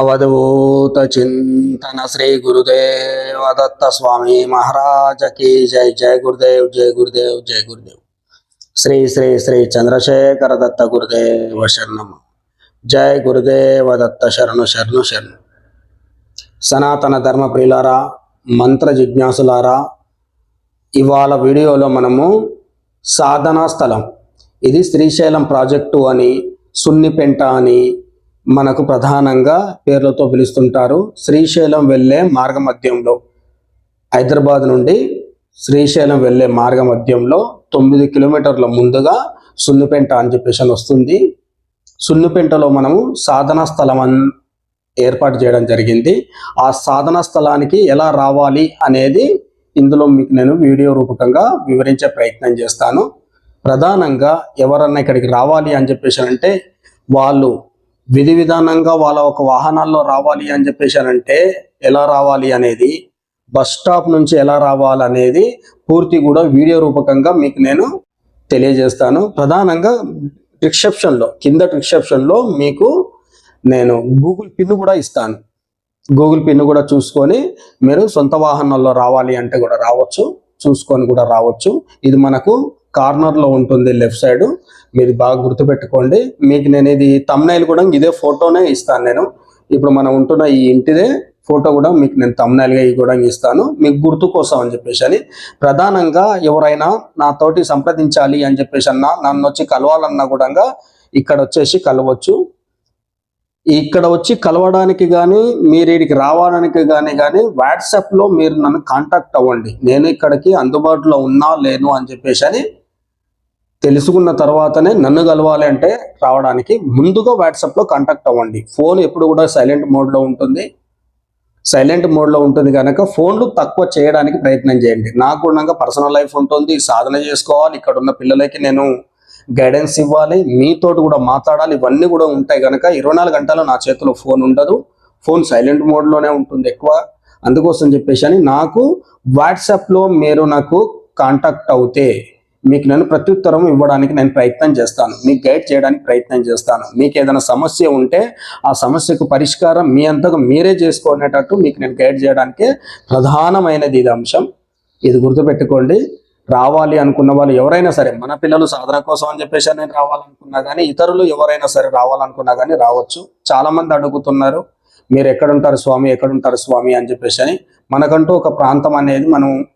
అవధూత చింతన శ్రీ గురుదేవ దత్త స్వామి మహారాజకి జై జై గురుదేవ్ జై గురుదేవ్ జై గురుదేవ్. శ్రీ శ్రీ శ్రీ చంద్రశేఖర దత్త గురుదేవ శరణము జై గురుదేవ దత్త శరణు శరణు శరణు. సనాతన ధర్మ ప్రియులారా మంత్ర జిజ్ఞాసులారా ఇవాళ వీడియోలో మనము సాధనా స్థలం. ఇది శ్రీశైలం ప్రాజెక్టు అని సున్నిపెంట అని మనకు ప్రధానంగా పేర్లతో పిలుస్తుంటారు శ్రీశైలం వెళ్ళే మార్గ మధ్యంలో హైదరాబాద్ నుండి శ్రీశైలం వెళ్ళే మార్గ మధ్యంలో తొమ్మిది కిలోమీటర్ల ముందుగా సున్నిపెంట అని చెప్పేసి వస్తుంది. సున్నిపెంటలో మనము సాధనా స్థలం ఏర్పాటు చేయడం జరిగింది. ఆ సాధనా స్థలానికి ఎలా రావాలి అనేది ఇందులో మీకు నేను వీడియో రూపకంగా వివరించే ప్రయత్నం చేస్తాను. ప్రధానంగా ఎవరన్నా ఇక్కడికి రావాలి అని చెప్పేసి అంటే వాళ్ళు విధి విధానంగా వాళ్ళ ఒక వాహనాల్లో రావాలి అని చెప్పేసి అంటే ఎలా రావాలి అనేది బస్ స్టాప్ నుంచి ఎలా రావాలి అనేది పూర్తి కూడా వీడియో రూపకంగా మీకు నేను తెలియజేస్తాను. ప్రధానంగా రిసెప్షన్లో కింద రిసెప్షన్లో మీకు నేను గూగుల్ పిన్ కూడా ఇస్తాను. గూగుల్ పిన్ కూడా చూసుకొని మీరు సొంత వాహనాల్లో రావాలి అంటే కూడా రావచ్చు చూసుకొని కూడా రావచ్చు. ఇది మనకు కార్నర్లో ఉంటుంది లెఫ్ట్ సైడ్. మీరు బాగా గుర్తుపెట్టుకోండి. మీకు నేను ఇది తమ్నైల్ కూడా ఇదే ఫోటోనే ఇస్తాను నేను. ఇప్పుడు మనం ఉంటున్న ఈ ఇంటిదే ఫోటో కూడా మీకు నేను తమ్నైల్గా ఈ కూడా ఇస్తాను. మీకు గుర్తు కోసం అని చెప్పేసి అని. ప్రధానంగా ఎవరైనా నాతోటి సంప్రదించాలి అని చెప్పేసి అన్నా నన్ను వచ్చి కలవాలన్నా కూడా ఇక్కడ వచ్చేసి కలవచ్చు. ఇక్కడ వచ్చి కలవడానికి కానీ మీరు ఇక్కడికి రావడానికి కానీ కానీ వాట్సాప్లో మీరు నన్ను కాంటాక్ట్ అవ్వండి. నేను ఇక్కడికి అందుబాటులో ఉన్నా లేను అని చెప్పేసి అని తెలుసుకున్న తర్వాతనే నన్ను కలవాలి అంటే రావడానికి ముందుగా వాట్సాప్లో కాంటాక్ట్ అవ్వండి. ఫోన్ ఎప్పుడు కూడా సైలెంట్ మోడ్లో ఉంటుంది. సైలెంట్ మోడ్లో ఉంటుంది కనుక ఫోన్లు తక్కువ చేయడానికి ప్రయత్నం చేయండి. నాకు కూడా పర్సనల్ లైఫ్ ఉంటుంది. సాధన చేసుకోవాలి. ఇక్కడ ఉన్న పిల్లలకి నేను గైడెన్స్ ఇవ్వాలి. మీతోటి కూడా మాట్లాడాలి. ఇవన్నీ కూడా ఉంటాయి కనుక ఇరవై నాలుగు గంటలు నా చేతిలో ఫోన్ ఉండదు. ఫోన్ సైలెంట్ మోడ్లోనే ఉంటుంది ఎక్కువ. అందుకోసం చెప్పేసి అని నాకు వాట్సాప్లో మీరు నాకు కాంటాక్ట్ అవుతే మీకు నేను ప్రత్యుత్తరం ఇవ్వడానికి నేను ప్రయత్నం చేస్తాను. మీకు గైడ్ చేయడానికి ప్రయత్నం చేస్తాను. మీకు ఏదైనా సమస్య ఉంటే ఆ సమస్యకు పరిష్కారం మీ అంతగా మీరే చేసుకునేటట్టు మీకు నేను గైడ్ చేయడానికి ప్రధానమైనది ఇది అంశం. ఇది గుర్తుపెట్టుకోండి. రావాలి అనుకున్న వాళ్ళు ఎవరైనా సరే మన పిల్లలు సాధన కోసం అని చెప్పేసి నేను రావాలనుకున్నా కానీ ఇతరులు ఎవరైనా సరే రావాలనుకున్నా కానీ రావచ్చు. చాలా మంది అడుగుతున్నారు మీరు ఎక్కడుంటారు స్వామి? ఎక్కడుంటారు స్వామి? అని చెప్పేసి అని. మనకంటూ ఒక ప్రాంతం అనేది మనం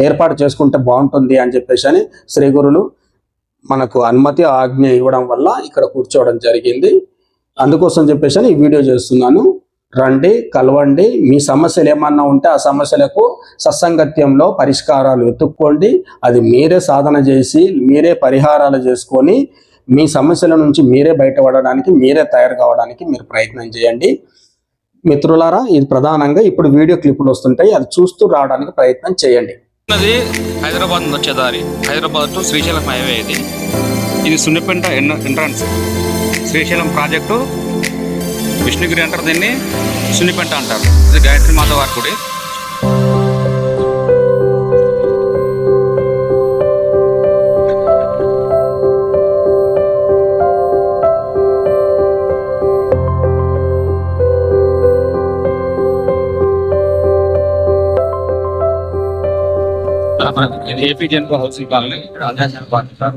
ఏర్పాటు చేసుకుంటే బాగుంటుంది అని చెప్పేసి అని శ్రీ గురులు మనకు అనుమతి ఆజ్ఞ ఇవ్వడం వల్ల ఇక్కడ కూర్చోవడం జరిగింది. అందుకోసం చెప్పేసి అని ఈ వీడియో చేస్తున్నాను. రండి కలవండి. మీ సమస్యలు ఏమన్నా ఉంటే ఆ సమస్యలకు సత్సంగత్యంలో పరిష్కారాలు వెతుక్కోండి. అది మీరే సాధన చేసి మీరే పరిహారాలు చేసుకొని మీ సమస్యల నుంచి మీరే బయటపడడానికి మీరే తయారు కావడానికి మీరు ప్రయత్నం చేయండి. మిత్రులారా ఇది ప్రధానంగా ఇప్పుడు వీడియో క్లిప్పులు వస్తుంటాయి. అది చూస్తూ రావడానికి ప్రయత్నం చేయండి. ఉన్నది హైదరాబాద్ నుంచి వచ్చే దారి. హైదరాబాద్ టు శ్రీశైలం హైవే ఇది. ఇది సున్నిపెంట ఎన్- ఎంట్రన్స్. శ్రీశైలం ప్రాజెక్టు విష్ణుగిరి అంటారు దీన్ని సున్నిపెంట అంటారు. ఇది గాయత్రి మాధవారి గుడి. ఇది ఏపీ జనరల్ హౌసింగ్ కాలనీ ఇక్కడ ఆధ్యాత్మిక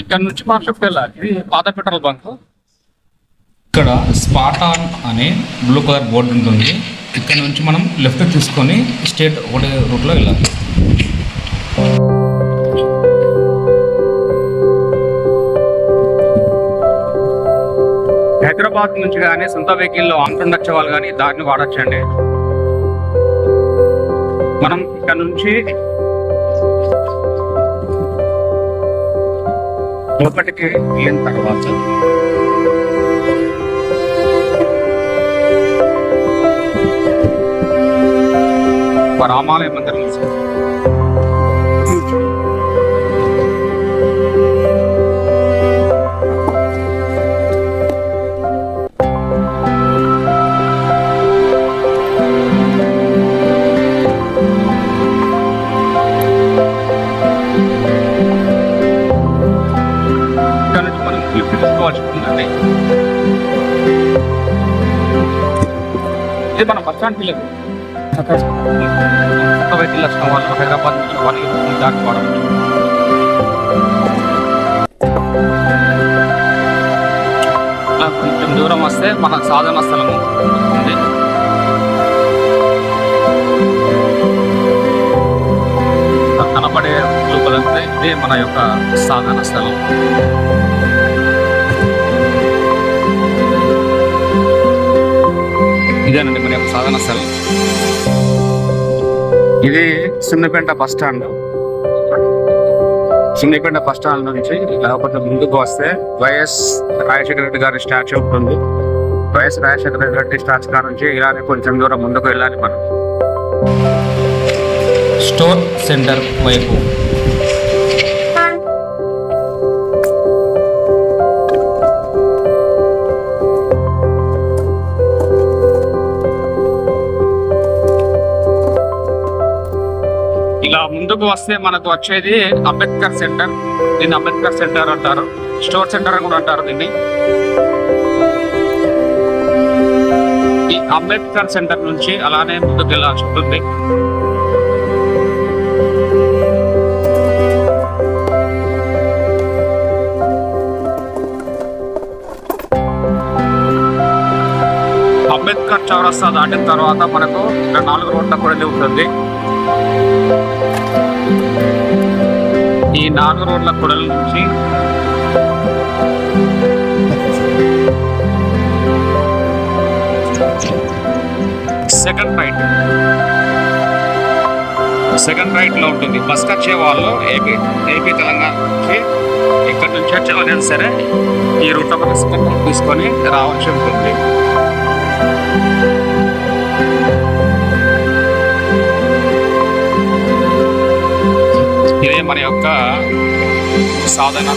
ఇక్కడ నుంచి మా షిఫ్ట్ వెళ్ళాలి. ఇది పాత పెట్రోల్ బంక్. ఇక్కడ స్పాటాన్ అనే బ్లూ కలర్ బోర్డు ఉంటుంది. ఇక్కడ నుంచి మనం లెఫ్ట్ తీసుకొని స్టేట్ ఒకటే రూట్లో వెళ్ళాలి. హైదరాబాద్ నుంచి కానీ సొంత వెహికల్లో ఆంధ్ర వాళ్ళు కానీ దారిని వాడచ్చండి. మనం ఇక్కడ నుంచి లోపలికి వెళ్ళిన తర్వాత రామాలయ మందిరం ఇది మన బస్ స్టాండ్ పిల్లలు. కొత్త వెహికల్ వచ్చిన వాళ్ళు హైదరాబాద్ నుంచి వాళ్ళు దాటి వాడవచ్చు ఇలా కొంచెం దూరం వస్తే మన సాధన స్థలము ఉంది. ఆ కనపడే లోపలంటే ఇదే మన యొక్క సాధన స్థలం. ఇదేనండి మన యొక్క సాధన స్థలం. ఇది Sunnapeta bus stand. Sunnipeta bus stand నుంచి లేకపోతే ముందుకు వస్తే వైఎస్ రాజశేఖర రెడ్డి గారి స్టాచ్యూ ఉంటుంది వైఎస్ రాజశేఖర రెడ్డి స్టాచ్యూ గారి నుంచి ఇలానే కొంచెం దూరం ముందుకు వెళ్ళాలి మనం. స్టోర్ సెంటర్ వైపు. ఇలా ముందుకు వస్తే మనకు వచ్చేది అంబేద్కర్ సెంటర్. దీన్ని అంబేద్కర్ సెంటర్ అంటారు. స్టోర్ సెంటర్ అని కూడా అంటారు దీన్ని. ఈ అంబేద్కర్ సెంటర్ నుంచి అలానే ముందుకు వెళ్ళాల్సి ఉంటుంది. అంబేద్కర్ చౌరస్తా దాటిన తర్వాత మనకు ఇక్కడ నాలుగు రోడ్ల కూడా ఉంటుంది. నాలుగు రోడ్ల కొడల నుంచి సెకండ్ రైట్ సెకండ్ రైట్లో ఉంటుంది. బస్ వచ్చే వాళ్ళు ఏపీ ఏపీ తెలంగాణ నుంచి ఇక్కడ నుంచి వచ్చే వాళ్ళైనా సరే ఈ రూట్ ఒక తీసుకొని రావాల్సి ఉంటుంది. ఇదే మన యొక్క సాధన.